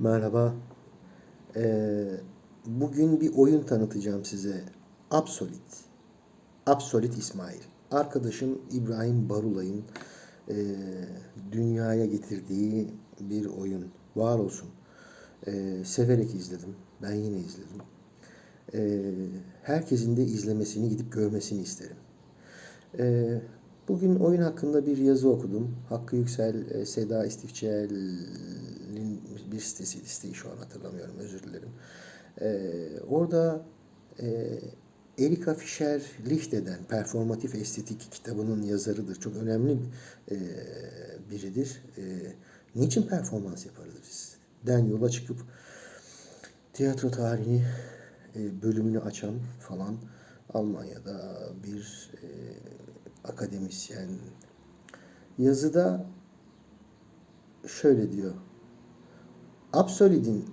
Merhaba. Ee, bugün bir oyun tanıtacağım size. Absolit. Absolit İsmail. Arkadaşım İbrahim Barulay'ın e, dünyaya getirdiği bir oyun. Var olsun. Ee, severek izledim. Ben yine izledim. Ee, herkesin de izlemesini, gidip görmesini isterim. Ee, bugün oyun hakkında bir yazı okudum. Hakkı Yüksel, e, Seda İstifçiel'in bir sitesi, listeyi şu an hatırlamıyorum, özür dilerim. Ee, orada e, Erika Fischer Lichte'den Performatif Estetik kitabının yazarıdır. Çok önemli e, biridir. E, niçin performans yaparız biz? Den yola çıkıp tiyatro tarihini e, bölümünü açan falan Almanya'da bir e, akademisyen yazıda şöyle diyor. Absolid'in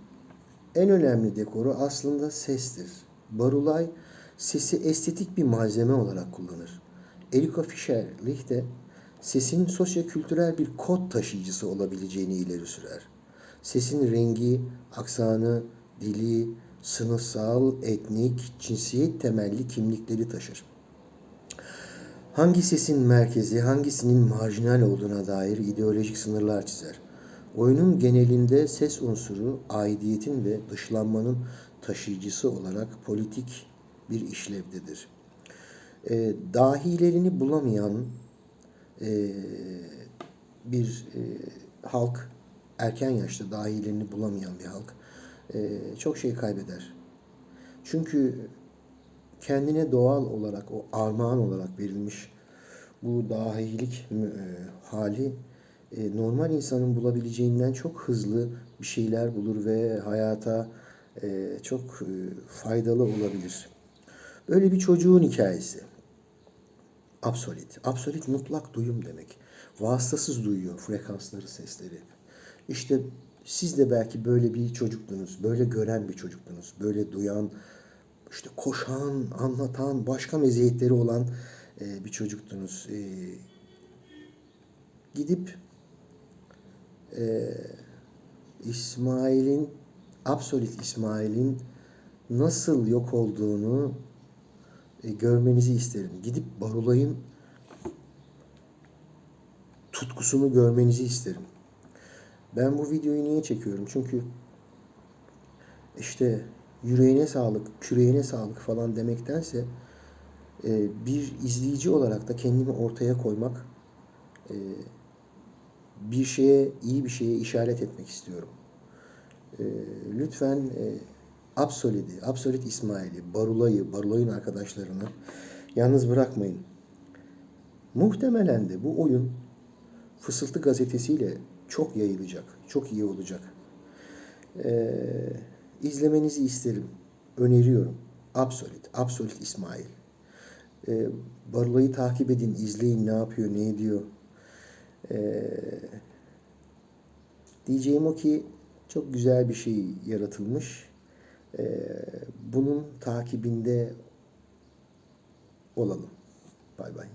en önemli dekoru aslında sestir. Barulay sesi estetik bir malzeme olarak kullanır. Erika Fischer Lichte sesin sosyokültürel bir kod taşıyıcısı olabileceğini ileri sürer. Sesin rengi, aksanı, dili, sınıfsal, etnik, cinsiyet temelli kimlikleri taşır. Hangi sesin merkezi, hangisinin marjinal olduğuna dair ideolojik sınırlar çizer. Oyunun genelinde ses unsuru, aidiyetin ve dışlanmanın taşıyıcısı olarak politik bir işlevdedir. E, dahilerini bulamayan e, bir e, halk, erken yaşta dahilerini bulamayan bir halk e, çok şey kaybeder. Çünkü kendine doğal olarak, o armağan olarak verilmiş bu dahilik e, hali normal insanın bulabileceğinden çok hızlı bir şeyler bulur ve hayata e, çok e, faydalı olabilir. Böyle bir çocuğun hikayesi. Absolut. Absolut mutlak duyum demek. Vasıtasız duyuyor frekansları, sesleri. İşte siz de belki böyle bir çocuktunuz, böyle gören bir çocuktunuz, böyle duyan, işte koşan, anlatan, başka meziyetleri olan e, bir çocuktunuz. E, gidip e, İsmail'in, Absolut İsmail'in nasıl yok olduğunu e, görmenizi isterim. Gidip Barulay'ın tutkusunu görmenizi isterim. Ben bu videoyu niye çekiyorum? Çünkü işte yüreğine sağlık, küreğine sağlık falan demektense e, bir izleyici olarak da kendimi ortaya koymak, e, bir şeye, iyi bir şeye işaret etmek istiyorum. E, lütfen e, Absolid'i, Absolut İsmail'i, Barulay'ı, Barulay'ın arkadaşlarını yalnız bırakmayın. Muhtemelen de bu oyun Fısıltı gazetesiyle çok yayılacak, çok iyi olacak. Ee, izlemenizi isterim, öneriyorum. Absolut, Absolut İsmail. Ee, Barulay'ı takip edin, izleyin ne yapıyor, ne ediyor. Ee, diyeceğim o ki çok güzel bir şey yaratılmış. Ee, bunun takibinde olalım. Bay bay.